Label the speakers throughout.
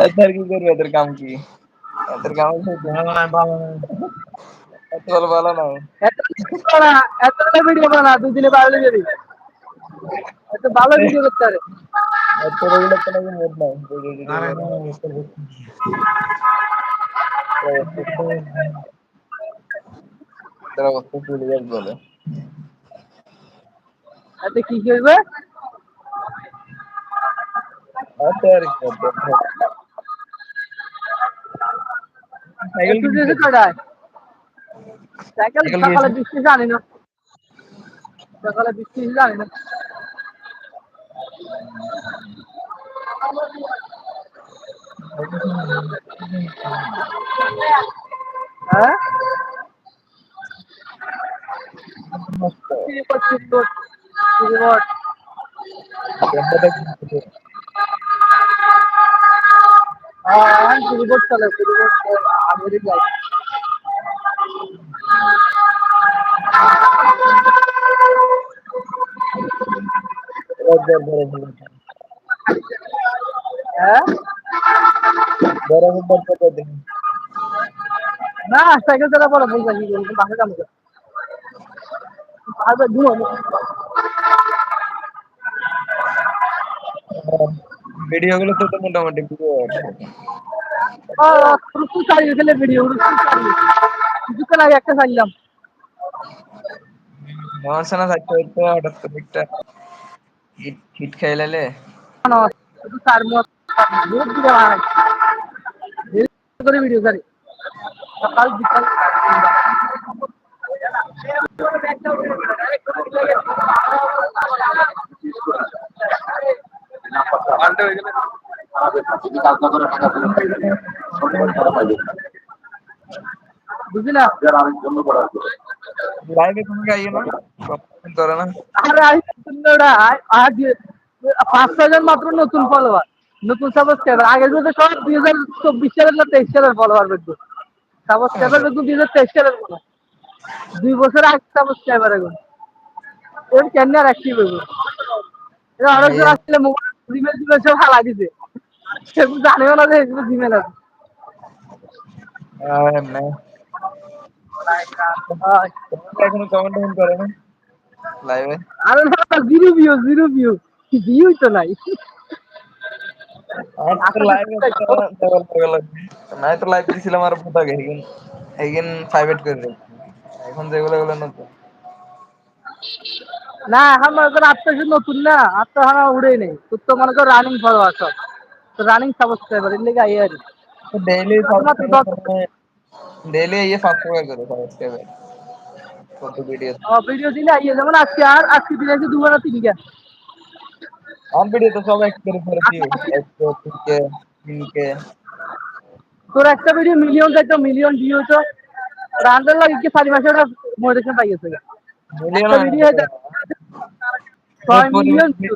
Speaker 1: এদের কি করবে? এদের কাম কি? এদের কাম এত ভালো ভালো না
Speaker 2: এত ভিডিও বানা এত ভিডিও দুদিনে বাইরে যাবি। এত ভালো ভিডিও করতে পারে
Speaker 1: এত রেগুলার তো নাকি মোট নাই তারা অবস্থা চলে যাবে বলে।
Speaker 2: এত কি করবে
Speaker 1: আচ্ছা আর কি করবে? সাইকেল
Speaker 2: একটু
Speaker 1: কিনতে
Speaker 2: যেতে কটায় সাইকেল
Speaker 1: সাইকেল
Speaker 2: সকালে
Speaker 1: কিনতে-
Speaker 2: বৃষ্টি জানি না সকালে বৃষ্টি জানি না হ্যাঁ ত্রিপট ত্রিপট ত্রিপট হ্যাঁ ত্রিপট চলে ত্রিপট আগে যাই হ্যাঁ না সাইকেল চালা পরে বলবা বাসে কাম করে আর ধুয়ো
Speaker 1: ভিডিও গুলো তো মোটামুটি ভিডিও
Speaker 2: রুকু চালিয়ে গেলে ভিডিও রুকু চালিয়ে কিছুক্ষণ আগে একটা চাইলাম।
Speaker 1: আমার সানা থাকতে হইতো হঠাৎ করে একটা হিট হিট খাই লাইলে
Speaker 2: শুধু মত বহুত দিকে বানাই করে ভিডিও করে। সকাল বিকাল। বুঝলি না
Speaker 1: লাইভে তুমি গাইয়ে না কমেন্ট না।
Speaker 2: আরে আমি সুন্দরটা আজ পাঁচ ছয় মাত্র নতুন ফলোয়ার নতুন সাবস্ক্রাইবার আগের মধ্যে সব দুই হাজার চব্বিশ সালের না তেইশ সালের ফলোয়ার দেখব সাবস্ক্রাইবার দেখব দুই হাজার তেইশ সালের ফলোয়ার দুই বছর আগে সাবস্ক্রাইবার এখন এর কেন আর অ্যাক্টিভ হইব? আসলে মোবাইল জিমেল জিমেল সব হালা দিছে। সেগুলো জানেও না যে এগুলো জিমেল আছে।
Speaker 1: আর না। তোমরা এখনও কমেন্ট টমেন্ট করে না লাইভে
Speaker 2: আরে না জিরো ভিউ জিরো ভিউ ভিউই তো নাই।
Speaker 1: আর তো লাইভ নাই তো লাইভ দিছিলাম আর বহুত আগে হেগিন হেগিন প্রাইভেট করে দিই এখন যেগুলো গুলো নতুন।
Speaker 2: না এখন মনে করো আপনার যে নতুন না আপনার হানা উড়েই নেই। তোর তো মনে করো রানিং ফলোয়ার সব। তো রানিং সাবস্ক্রাইবার এর লেগে আইয়ারি
Speaker 1: ডেইলি ডেইলি ये সাবস্ক্রাইব করে সাবস্ক্রাইব কত ভিডিও
Speaker 2: ভিডিও দিলে আইয়ে যেমন আজকে আর আজকে দিলে যে দুবার না তিনটা
Speaker 1: আর ভিডিও তো সব এক করে করে দিও এক থেকে
Speaker 2: তোর একটা ভিডিও মিলিয়ন যাইতো মিলিয়ন ভিউ হতো রান্দার লাগে কি চারি মাসে ওটা মোটিভেশন পাই গেছে ভিউ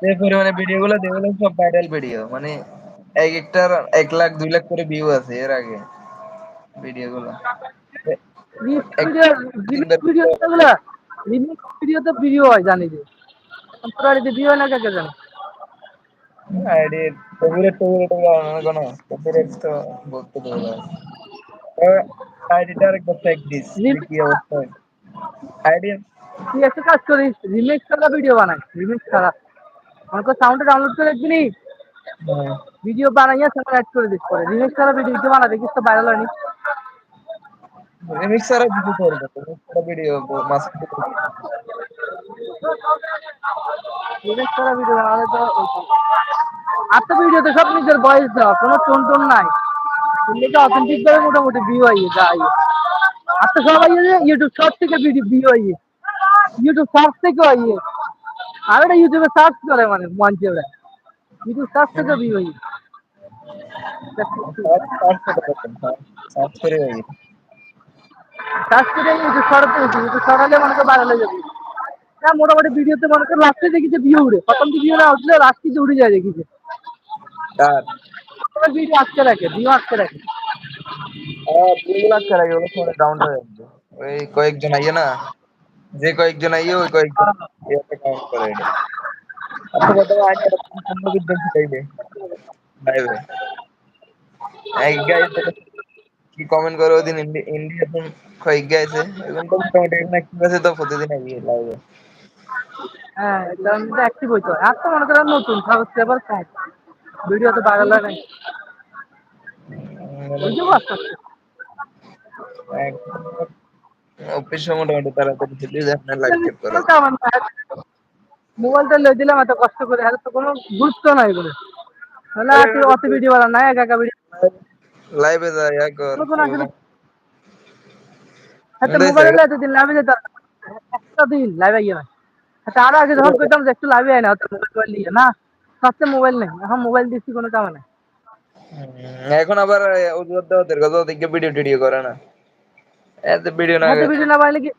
Speaker 1: যে পরিমাণে ভিডিও গুলো দেখলে সব ভাইরাল ভিডিও মানে এক একটার এক লাখ দুই লাখ করে ভিউ আছে এর আগে ভিডিও গুলো।
Speaker 2: ভিডিও তো ভিডিও হয় জানি যে। আর হয় না কাকে জানে?
Speaker 1: আইডি কপিরাইট কপিরাইট কোনো কপিরাইট তো বলতে দেবে আইডিটা আরেকবার চেক দিস কি অবস্থা আইডি
Speaker 2: তুই একটা কাজ করিস রিমিক্স করা ভিডিও বানাই রিমিক্স করা। আমাকে সাউন্ডটা ডাউনলোড করে দিবি ভিডিও বানাইয়া সাথে অ্যাড করে দিস পরে। রিমিক্স করা ভিডিও ভিডিও বানা দেখিস তো ভাইরাল হয়নি।
Speaker 1: রিমিক্স আর ভিডিও করবে রিমিক্স করা ভিডিও মাস
Speaker 2: রিমিক্স করা ভিডিও বানালে তো আটটা ভিডিওতে সব নিজের ভয়েস দেওয়া কোনো টোন টোন নাই। মোটামুটি ভিউ আইয়ে যা আইয়ে আর তো সব আইয়ে ইউটিউব থেকে ইউটিউব আর এটা ইউটিউবে সার্চ করে মানে মঞ্চে ইউটিউব সার্চ থেকে
Speaker 1: করে
Speaker 2: ইউটিউব ইউটিউব হলে মনে করে ভাইরাল যাবে। হ্যাঁ মোটামুটি ভিডিওতে মনে করে লাস্টে দেখিছে ভিউ উড়ে প্রথম ভিডিও না উঠলে লাস্ট উড়ে যায় দেখিছে
Speaker 1: তার
Speaker 2: ভিডিও আটকে রাখে ভিউ আটকে রাখে।
Speaker 1: লাগে ওগুলো সরে ডাউন হয়ে যাবে ওই কয়েকজন আইয়ে না যে কয়েকজন আইয়ে ওই কয়েকজন ইয়াতে কাউন্ট করে এটা। আচ্ছা আগে শিখাইবে লাইভে এক গাইস কি কমেন্ট করে? ওদিন ইন্ডিয়া টিম কয়েক গাইছে এখন তো মোটামুটি এখন অ্যাক্টিভ আছে তো প্রতিদিন আইয়ে লাইভে
Speaker 2: হ্যাঁ এটা অ্যাক্টিভ হইতো। আর তো মনে করেন নতুন সাবস্ক্রাইবার কম ভিডিও তো ভাইরাল হয় নাই। ওই যে আস্তে আস্তে
Speaker 1: অফিসে মোটামুটি তাড়াতাড়ি চলে যায় আপনার লাইভ টেপ করা।
Speaker 2: মোবাইলটা লই দিলাম এত কষ্ট করে। আর তো কোনো গুরুত্ব নাই বলে। তাহলে আর অত ভিডিও বানা নাই একা একা ভিডিও
Speaker 1: লাইভে যায় এক কর।
Speaker 2: একটা মোবাইলে এতদিন লাইভে যেতাম। একটা দিন লাইভে গিয়ে না আরও আগে যখন করতাম যে একটু লাইভে আয় না হতো মোবাইল নিয়ে না? সবচেয়ে মোবাইল নেই এখন মোবাইল দিচ্ছি কোনো কামে নাই।
Speaker 1: এখন আবার অজুহাত দেওয়া ওদের কথা ভিডিও টিডিও করে না। এত ভিডিও না
Speaker 2: হাতে ভিডিও না বানাইলে কি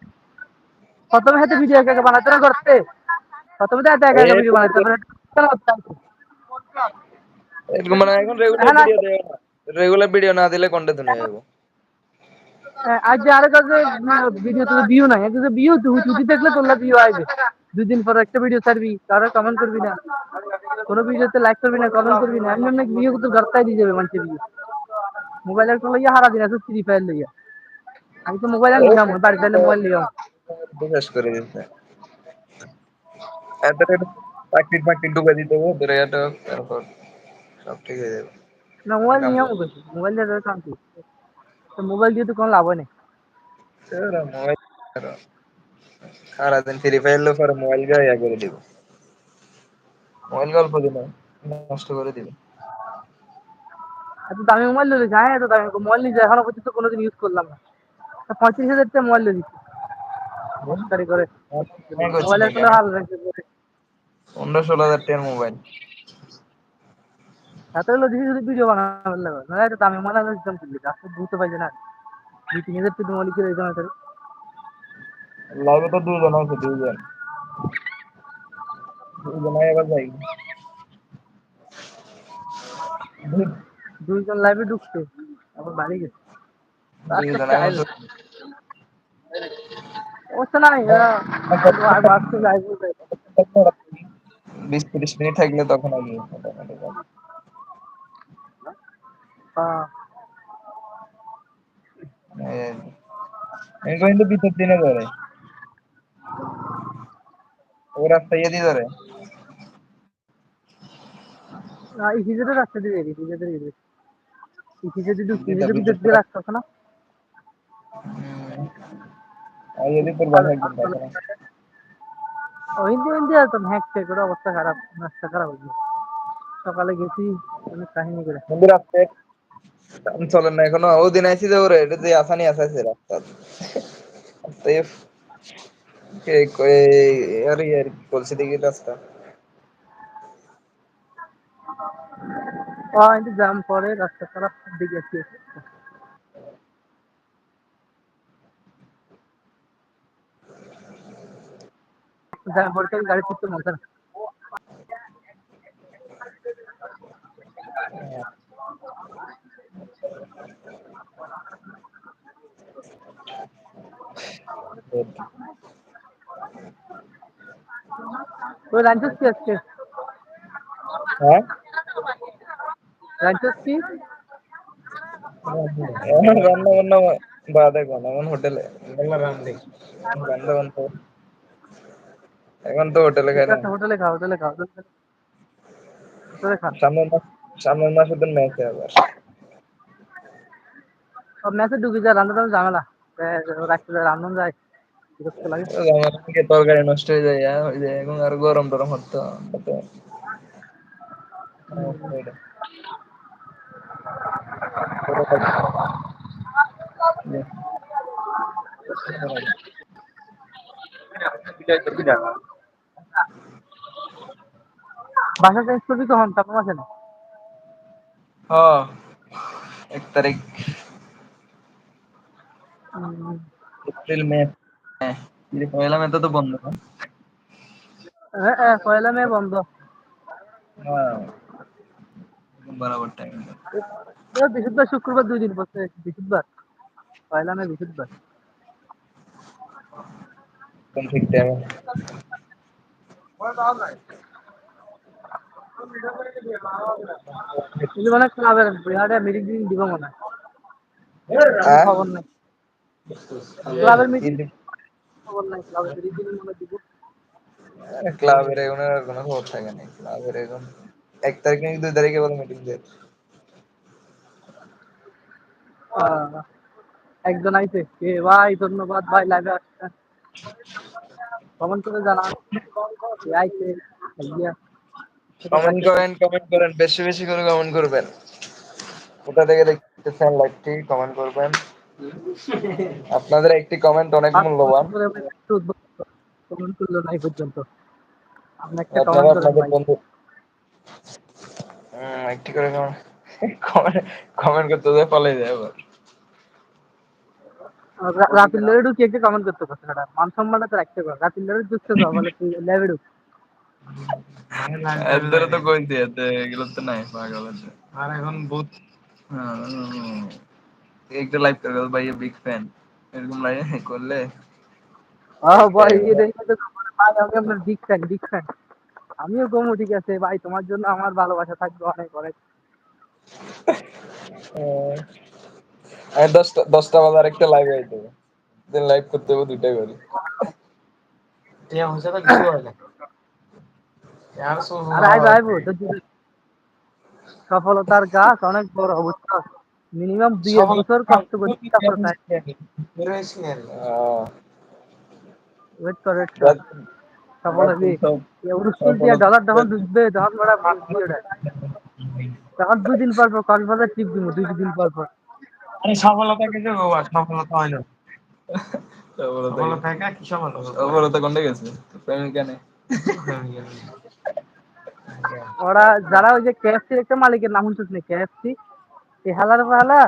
Speaker 2: প্রথমে হাতে ভিডিও একা বানাতে না করতে প্রথমে তো একা একা ভিডিও বানাতে
Speaker 1: এরকম মানে এখন রেগুলার ভিডিও দেয় না। রেগুলার ভিডিও না দিলে কন্টেন্ট নেই যাব।
Speaker 2: আজ আরও কাছে ভিডিও তো ভিউ নাই একটু ভিউ তো হুচুটি দেখলে তোলা ভিউ আসবে। দুদিন পর একটা ভিডিও ছাড়বি কারও কমেন্ট করবি না। কোনো ভিডিওতে লাইক করবি না কমেন্ট করবি না এমনি অনেক ভিডিও তো ঘরটাই দিয়ে যাবে মানুষের ভিডিও মোবাইল একটা লইয়া হারা দিন আছে ফ্রি ফায়ার লইয়া। আমি তো মোবাইল আনি যাব বাড়ি তাহলে মোবাইল লিয়ে যাব
Speaker 1: শেষ করে দিচ্ছে এত চাকরি ফাকরি ঢুকে দিতে হবে ধরে এটা তারপর সব ঠিক হয়ে যাবে।
Speaker 2: না মোবাইল নিয়ে যাব কিছু মোবাইল দিয়ে শান্তি। তো মোবাইল দিয়ে তো কোনো লাভ হয় না
Speaker 1: মোবাইল সারাদিন ফ্রি ফায়ার লো পরে মোবাইল গা ইয়া করে দিব। মোবাইল গল্প দিন নষ্ট করে দিবে
Speaker 2: এত দামি মোবাইল লই যায় এত দামি মোবাইল। যায় এখনও পর্যন্ত কোনোদিন ইউজ করলাম না। পঁয়ত্রিশ হাজার টাকা মোবাইল লই দিচ্ছি সরকারি করে মোবাইলের কোনো হাল রাখছে
Speaker 1: পনেরো ষোলো হাজার টাকার মোবাইল।
Speaker 2: তাতে হলো দিদি যদি ভিডিও বানাবার লাগে না এটা দামি মোবাইল আমি দিতাম কিনলে আজকে বুঝতে পারছে না। দুই তিন হাজার টাকা মোবাইল কিনে তাহলে
Speaker 1: লাইভে তো দুজন আছে দুজন আয় যাই দুই-
Speaker 2: দুইজন লাইভে ঢুকছে আবার বাড়ি গেছে
Speaker 1: বিশ তিরিশ মিনিট থাকলে তখন আমি কিন্তু ভিতর দিনে ধরে ও রাস্তা ইয়ে দিয়ে ধরে
Speaker 2: রাস্তা দিয়ে যাবি ইফিজেদের দিকে ইফিজেদি ঢুকছি ইফিজের ভিতর দিয়ে রাস্তা আছে না
Speaker 1: বাসা একদম
Speaker 2: তো করে অবস্থা খারাপ রাস্তা খারাপ হয়েছে সকালে গেছি অনেক কাহিনী করে
Speaker 1: না এখনও যে ওরে এটা যে আসানি আসাইছে রাস্তা সেফ কে কই আর ইয়ার বলছে দেখি রাস্তা
Speaker 2: কিন্তু জাম পরে রাস্তা খারাপ দিকে জাম পরে থেকে গাড়ি ছুটতে মন না। তো আজকে
Speaker 1: হ্যাঁ?
Speaker 2: রাঞ্চস
Speaker 1: এখন রান্না বান্না বাদে কোন এখন হোটেলে। রান্না রান্ধি রান্না। বান্না এখন তো হোটেলে খাই না।
Speaker 2: হোটেলে খাও হোটেলে খাও হোটেলে খাও।
Speaker 1: সামনের মাস সামনের মাসে তো ম্যাচ আবার।
Speaker 2: সব ম্যাচে ঢুকে যায় রান্না টান্না ঝামেলা। রাখতে যায় রান্ধন যায় বিরক্ত লাগে।
Speaker 1: আমার থেকে তরকারি নষ্ট হয়ে যায় এখন আর গরম টরম হতো।
Speaker 2: বাসা চেঞ্জ করবি কখন? তারপর মাসে না
Speaker 1: এক তারিখ। April May. হ্যাঁ পয়লা মে তো বন্ধ
Speaker 2: হ্যাঁ হ্যাঁ পয়লা মে বন্ধ।
Speaker 1: হ্যাঁ বরাবর টাইম
Speaker 2: বৃহস্পতিবার শুক্রবার দুই দিন বসে বৃহস্পতিবার। পয়লা মে বৃহস্পতিবার। মানে বিহারে মিটিং দিব মনে হয়। খবর নাই। ক্লাবের
Speaker 1: কি
Speaker 2: মিটিং
Speaker 1: দি-
Speaker 2: খবর নাই ক্লাবের মিটিং মনে দিব।
Speaker 1: ক্লাবের এগুনের কোনো খবর থাকে না ক্লাবের এখন এক তারিখে দুই তারিখে বলে মিটিং দেয়।
Speaker 2: একজন আইছে। কে ভাই ধন্যবাদ ভাই লাইভে আসছেন। কমেন্ট করে জানান। কে আইছে
Speaker 1: কমেন্ট করেন কমেন্ট করেন বেশি বেশি করে কমেন্ট করবেন। কোথা থেকে দেখতেছেন লাইভটি কমেন্ট করবেন। আপনাদের একটি কমেন্ট অনেক মূল্যবান।
Speaker 2: কমেন্ট করল নাই পর্যন্ত। আপনি একটা কমেন্ট করেন
Speaker 1: বন্ধু হুম, একটি করে কমেন্ট কমেন্ট করতে যায় পালিয়ে যায় আবার।
Speaker 2: রা- রাতুল লেডু কে কে কমেন্ট করতে পারছে? না মান সম্মানটা তো রাখতে পারে। তো বলে তুই
Speaker 1: তো কই এগুলো তো নাই পাগল আছে। আর এখন বহুত হ্যাঁ, একটা লাইভ করে ভাই বিগ ফ্যান এরকম লাইভ করলে?
Speaker 2: ও ভাই এই তো ভাই আমি আপনার বিগ ফ্যান বিগ ফ্যান আমিও কমু ঠিক আছে ভাই তোমার জন্য আমার ভালোবাসা থাকবে অনেক অনেক।
Speaker 1: আহ, আমি দশটা দশটা বাজার একটা লাইভ আইতে দিন লাইভ করতে হবে দুইটা করি।
Speaker 2: আর আইবো আইবো তো সফলতার গাছ অনেক বড় বুঝছ মিনিমাম দুই বছর কষ্ট করতে তারপর ওয়েট কর ওয়েট কর। সফল হবি। রুস্কুল দিয়ে ডলার যখন তখন বড় বুঝবি ওটা তখন দুদিন পর পর কক্সবাজার টিপ দিব দুই দিন পর পর।
Speaker 3: সফলতা কিছু বাবা সফলতা হয় না।
Speaker 1: সফলতা
Speaker 3: সফলতা একা কি সফলতা?
Speaker 1: সফলতা কোনটা গেছে? প্রেমিকা
Speaker 2: ওরা যারা ওই যে কেএফসি একটা মালিকের নাম শুনছিস কেএফসি এই হালার হালা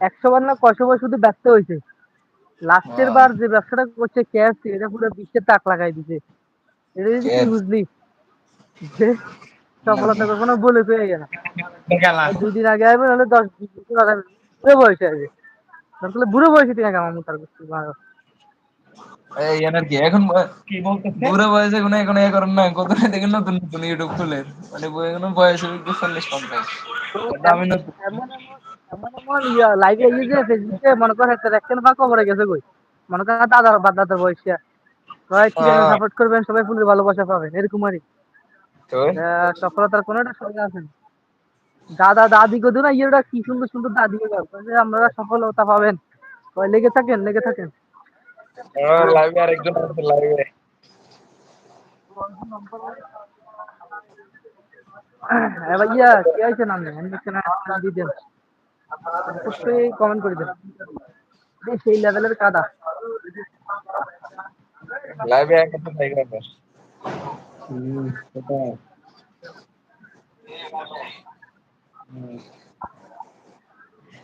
Speaker 2: একশো বার না কয়শো বার শুধু ব্যস্ত হয়েছে। লাস্টের বার যে ব্যবসাটা করছে কেএফসি এটা পুরো বিশ্বের তাক লাগাই দিছে। এটা যদি তুই বুঝলি যে সফলতা কখনো বলে পেয়ে গেল। দুদিন আগে আসবে নাহলে দশ আগে বুড়ো বয়সে আসবে তাহলে বুড়ো বয়সে তুই আগে তার করছিস
Speaker 1: এই এনার এখন
Speaker 3: কি বলতেছে?
Speaker 1: বুড়ো বয়সে কোনো এখন করেন না কত দেখেন নতুন নতুন ইউটিউব খুলে। মানে বয়স চল্লিশ পঞ্চাশ। আমি নতুন।
Speaker 2: লাইভে ফেসবুকে মনে করে একটা দেখছেন বা কবরে গেছে কই? মনে করেন দাদার বা দাদার বয়সিয়া সবাই ঠিক আছে সাপোর্ট করবেন সবাই ফুলের ভালোবাসা পাবেন এরকম আরই সফলতার কোনো একটা সঙ্গে আছেন দাদা দাদি কত না ইয়েটা কি সুন্দর সুন্দর দাদি আপনারা সফলতা পাবেন। ওই লেগে থাকেন লেগে থাকেন।
Speaker 1: লাইভে আরেকজন আছে লাইভে
Speaker 2: এবার ইয়া কি আছে নাম? না দিয়ে দেন অবশ্যই কমেন্ট করে দেন সেই লেভেলের কাদা।
Speaker 1: লাইভে লাইভ আছে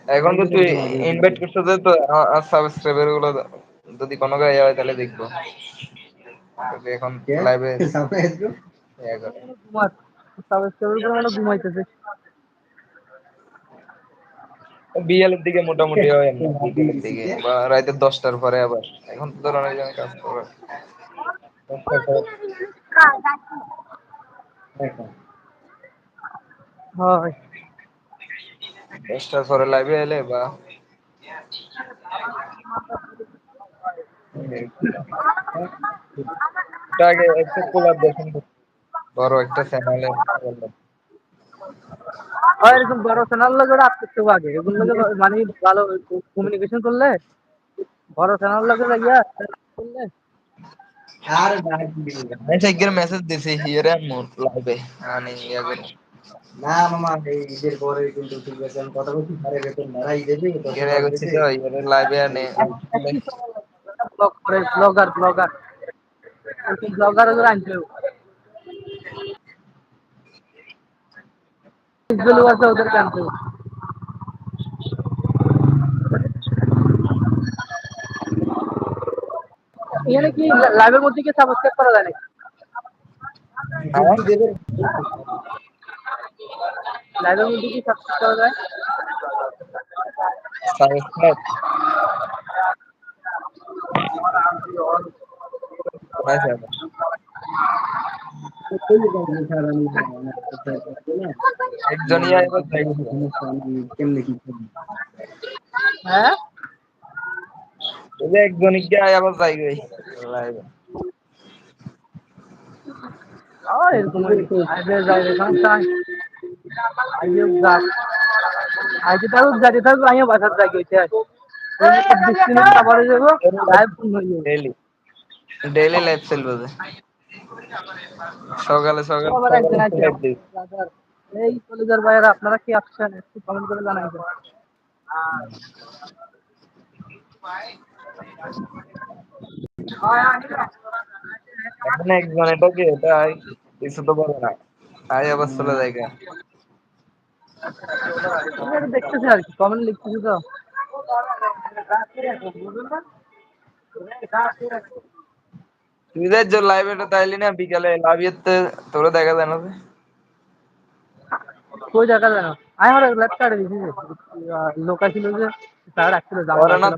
Speaker 1: এখন তো তুই ইনভাইট করছিস তো আর সাবস্ক্রাইবারগুলো যদি কোনো গায়ে হয় তাহলে দেখব। এখন লাইভে
Speaker 2: সাবস্ক্রাইবার করে। মানে ঘুমাইতেছে।
Speaker 1: বিএল দিকে মোটামুটি হয় বিকেলের দিকে বা রাতে দশটার পরে আবার। এখন তো ধর অনেক জনে কাজ করে
Speaker 2: হয়।
Speaker 1: দশটার পরে লাইভে এলে বা এটা আগে একটা কোলার দেখেন বড় একটা চ্যানেলে
Speaker 2: হয় এরকম বড় চ্যানেল লাগে ওরা আপলোড করব আগে এগুলো লাগে মানে ভালো কমিউনিকেশন করলে বড় চ্যানেল লাগে ইয়া করলে
Speaker 1: আমি সাইকের মেসেজ দিছি হিয়ারে মোর লাইভে আনি ইয়া করে
Speaker 4: না মামা এই ঈদের পরে কিন্তু ঠিক আছে আমি কথা বলছি বেতন
Speaker 1: তো লাইভে আনে
Speaker 2: ব্লগ করে ব্লগার ব্লগার ব্লগার। ওগুলো আনতে হবে। আছে আনতে এখানে কি লাইভের মধ্যে কি সাবস্ক্রাইব করা যায় নাকি?
Speaker 4: দেবে
Speaker 2: লাইভের মধ্যে কি সাবস্ক্রাইব করা যায়
Speaker 1: সাবস্ক্রাইব। একজনই গেছে।
Speaker 4: কেমনে কি?
Speaker 2: হ্যাঁ
Speaker 1: একজনই গিয়ে আবার যাই গই লাইভে
Speaker 2: আইবে যাক। আইতে থাকুক যাতে থাকুক বাসার গেছে যাব লাইভ হয়ে যাবে।
Speaker 1: ডেইলি ডেইলি লাইভ চলবে সকালে সকালে।
Speaker 2: এই কলেজের বাইরে আপনারা কি আসছেন? একটু কমেন্ট করে জানাইবেন
Speaker 1: এখন একজন এটা কি এটা কিছু তো বলে না। আই আবার চলে যায়
Speaker 2: দেখতেছি আর কি কমেন্ট লিখতেছি তো
Speaker 1: তুই যে যে লাইভে তো তাইলি না বিকালে লাভিয়েতে তোরে দেখা যায় না?
Speaker 2: কই দেখা যায় না আমি আমার লেফট কাটে দিছি লোকা ছিল যে তার রাখছিল
Speaker 1: ওরা না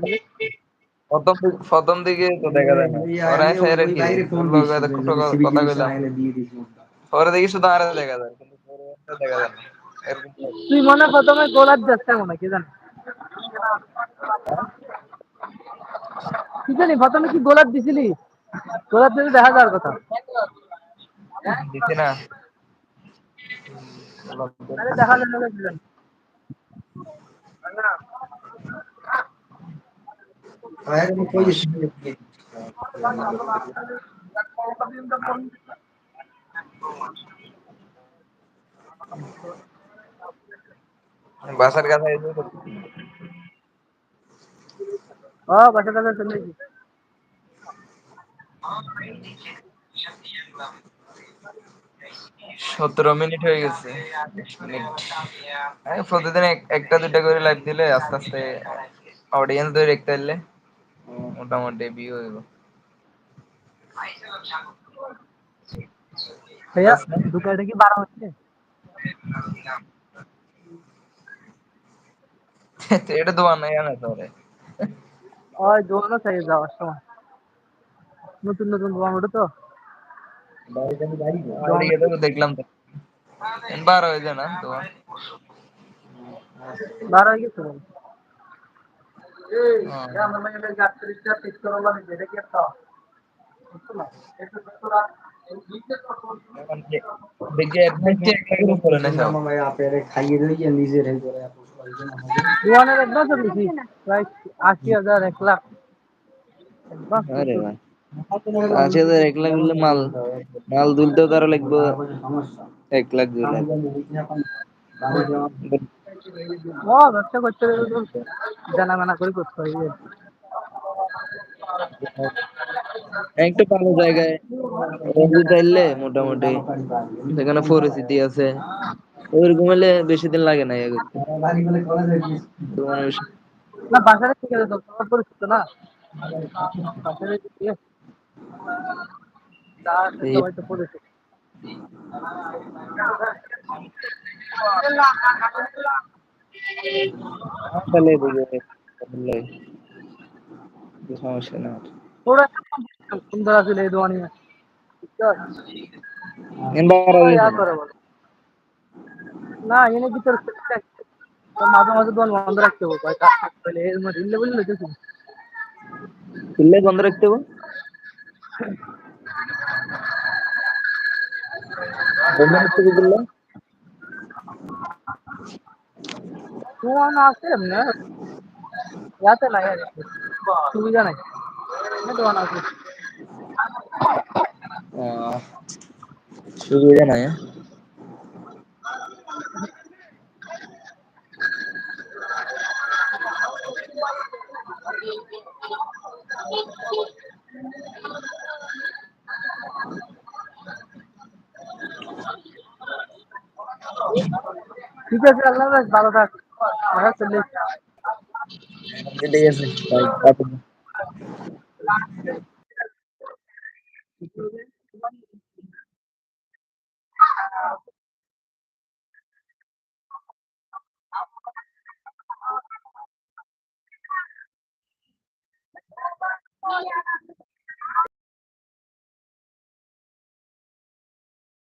Speaker 1: প্রথম প্রথম দিকে তো দেখা যায় না ওরা ফেরে কি লোক কথা কইলাম। পরে দেখি শুধু আরে দেখা যায় কিন্তু পরে দেখা যায় না।
Speaker 2: তুই মনে প্রথমে গোলাপ যাচ্ছে মনে কি জানি কি জানি প্রথমে কি গোলাপ দিছিলি? গোলাপ দিলে দেখা যাওয়ার কথা।
Speaker 1: দিছি না।
Speaker 2: আরে দেখা যায় না কি জানি
Speaker 4: আর এখন কই দিছি?
Speaker 1: বাসার কাছে এসে
Speaker 2: ও বাসা টাসা চলে গেছি
Speaker 1: সতেরো মিনিট হয়ে গেছে প্রতিদিন একটা দুটা করে লাইভ দিলে আস্তে আস্তে অডিয়েন্স ধরে দেখতে পারলে মোটামুটি ভিউ হইব
Speaker 2: ভাইয়া দুটো এটা কি বারো হচ্ছে?
Speaker 1: এটা দোয়ান নাই জানা তোরে
Speaker 2: ওই দোকানও চাই যাওয়ার সময়। নতুন নতুন দোকান ওঠে তো।
Speaker 1: দেখলাম তো। বারো হয়ে যায় না দোয়ান
Speaker 2: বারো হয়ে গেছে।
Speaker 1: হ্যাঁ।
Speaker 4: খাইয়ে দিয়ে নিজের হেই
Speaker 2: দোকানের অ্যাডভান্স বেশি প্রায় আশি হাজার এক লাখ।
Speaker 5: আরে ভাই আশি হাজার এক লাখ হলে মাল মাল তুলতেও তারা লাগবে এক লাখ দুই লাখ।
Speaker 2: ও ব্যবসা করতে গেলে জানা মানা করে করতে হবে
Speaker 5: একটা ভালো জায়গায়। মোটামুটি সেখানে পরিস্থিতি আছে। ওইরকম হলে বেশি দিন লাগে না ইয়ে করতে।
Speaker 4: বাড়ি গেলে কলেজে গিয়ে
Speaker 5: তো মানুষ
Speaker 2: না বাসারে ঠিক আছে তো তোমার পরিচিত না। বাসারে ঠিক আছে সবাই তো পরিচিত
Speaker 5: তাহলে বুঝে সমস্যা না
Speaker 2: ওরা সুন্দর আছে এই দোকানে বুঝছ?
Speaker 5: এবার
Speaker 2: ওই ইয়া করে বলে। না এনে ভিতরে মাঝে মাঝে দোকান বন্ধ রাখতে হবে। ভাই কাজ করতে হলে এর মধ্যে ইল্লে বললে দেখুন
Speaker 5: খুললে বন্ধ রাখতে হবে? বন্ধ রাখতে হবে খুললে
Speaker 2: দোকান আছে এমনি। ইয়াতে নাই সুবিধা নাই। দোকান আছে
Speaker 5: সুবিধা নাই হ্যাঁ?
Speaker 2: ঠিক আছে আল্লাহ হাফেজ, ভালো থাক। দেখা চলে
Speaker 5: ঠিক আছে